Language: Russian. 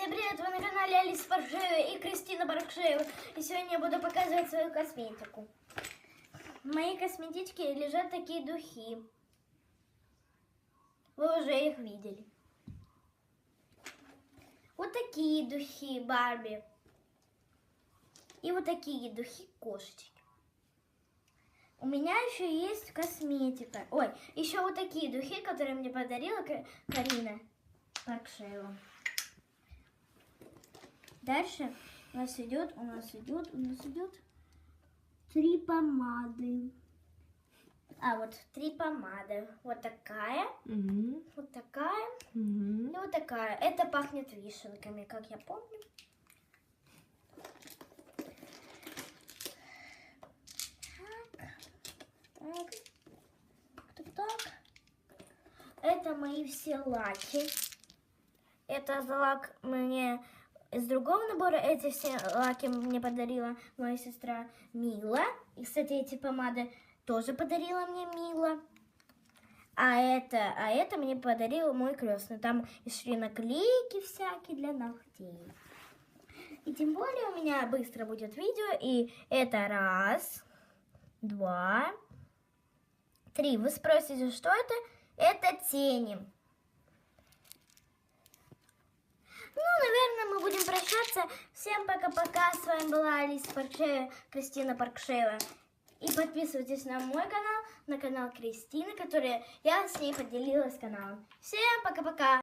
Всем привет, вы на канале Алиса Паршева и Кристина Паршева. И сегодня я буду показывать свою косметику. В моей косметичке лежат такие духи. Вы уже их видели. Вот такие духи Барби. И вот такие духи кошечки. У меня еще есть косметика. Ой, еще вот такие духи, которые мне подарила Ка- Карина Паркшева. Дальше у нас идет, у нас идет, у нас идет три помады. А, вот три помады. Вот такая, Мгм. вот такая Мгм. и вот такая. Это пахнет вишенками, как я помню. Так. Так. Так, так. Это мои все лаки. Это лак мне из другого набора. Эти все лаки мне подарила моя сестра Мила. И, кстати, эти помады тоже подарила мне Мила. А это, а это мне подарил мой крестный. Там шли наклейки всякие для ногтей. И тем более у меня быстро будет видео. И это раз, два, три. Вы спросите, что это? Это тени. Прощаться. Всем пока-пока. С вами была Алиса Паркшева, Кристина Паркшева. И подписывайтесь на мой канал, на канал Кристины, который я с ней поделилась каналом. Всем пока-пока.